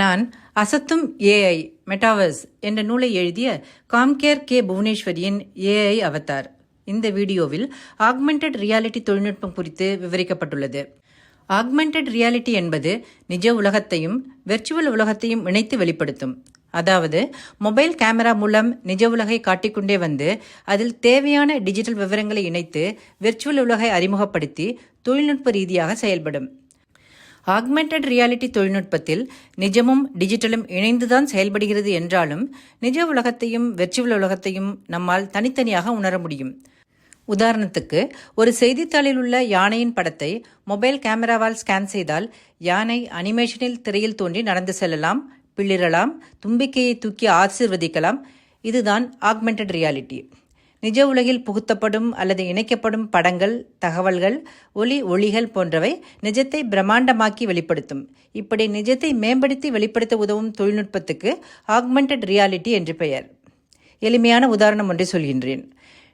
நான் அசத்தும் AI metaverse என்ற நூலை எழுதிய காம்கேர் கே. புவனேஸ்வரியின் ஏஐ அவதார். இந்த வீடியோவில் ஆக்மெண்டட் ரியாலிட்டி தொழில்நுட்பம் குறித்து விவரிக்கப்பட்டுள்ளது. ஆக்மெண்டட் ரியாலிட்டி என்பது நிஜ உலகத்தையும் வெர்ச்சுவல் உலகத்தையும் இணைத்து வெளிப்படுத்தும். அதாவது மொபைல் கேமரா மூலம் நிஜ உலகை காட்டிக்கொண்டே வந்து அதில் தேவையான டிஜிட்டல் விவரங்களை இணைத்து வெர்ச்சுவல் உலகை அறிமுகப்படுத்தி தொழில்நுட்ப ரீதியாக செயல்படும். ஆக்மெண்டட் ரியாலிட்டி தொழில்நுட்பத்தில் நிஜமும் டிஜிட்டலும் இணைந்துதான் செயல்படுகிறது என்றாலும் நிஜ உலகத்தையும் வெர்ச்சுவல் உலகத்தையும் நம்மால் தனித்தனியாக உணர முடியும். உதாரணத்துக்கு ஒரு செய்தித்தாளில் உள்ள யானையின் படத்தை மொபைல் கேமராவால் ஸ்கேன் செய்தால் யானை அனிமேஷனில் திரையில் தோன்றி நடந்து செல்லலாம் பிளிரலாம் தும்பிக்கையை தூக்கி ஆசீர்வதிக்கலாம். இதுதான் ஆக்மெண்டட் ரியாலிட்டி நிஜ உலகில் புகுத்தப்படும் அல்லது இணைக்கப்படும் படங்கள் தகவல்கள் ஒலி ஒளிகள் போன்றவை நிஜத்தை பிரம்மாண்டமாக்கி வெளிப்படுத்தும். இப்படி நிஜத்தை மேம்படுத்தி வெளிப்படுத்த உதவும் தொழில்நுட்பத்துக்கு ஆக்மெண்டட் ரியாலிட்டி என்று பெயர். எளிமையான உதாரணம் ஒன்றை சொல்கின்றேன்.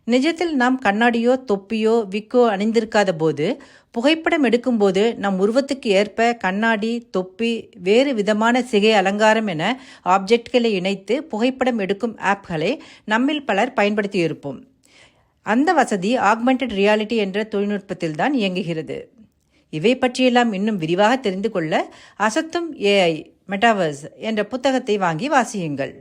நிஜத்தில் நாம் கண்ணாடியோ தொப்பியோ விக்கோ அணிந்திருக்காத போது புகைப்படம் எடுக்கும்போது நம் உருவத்துக்கு ஏற்ப கண்ணாடி தொப்பி வேறு விதமான சிகை அலங்காரம் என ஆப்ஜெக்ட்களை இணைத்து புகைப்படம் எடுக்கும் ஆப்களை நம்மில் பலர் பயன்படுத்தியிருப்போம். அந்த வசதி ஆக்மெண்டட் ரியாலிட்டி என்ற தொழில்நுட்பத்தில் தான் இயங்குகிறது. இவை பற்றியெல்லாம் இன்னும் விரிவாக தெரிந்து கொள்ள அசத்தும் ஏஐ மெட்டாவர்ஸ் என்ற புத்தகத்தை வாங்கி வாசியுங்கள்.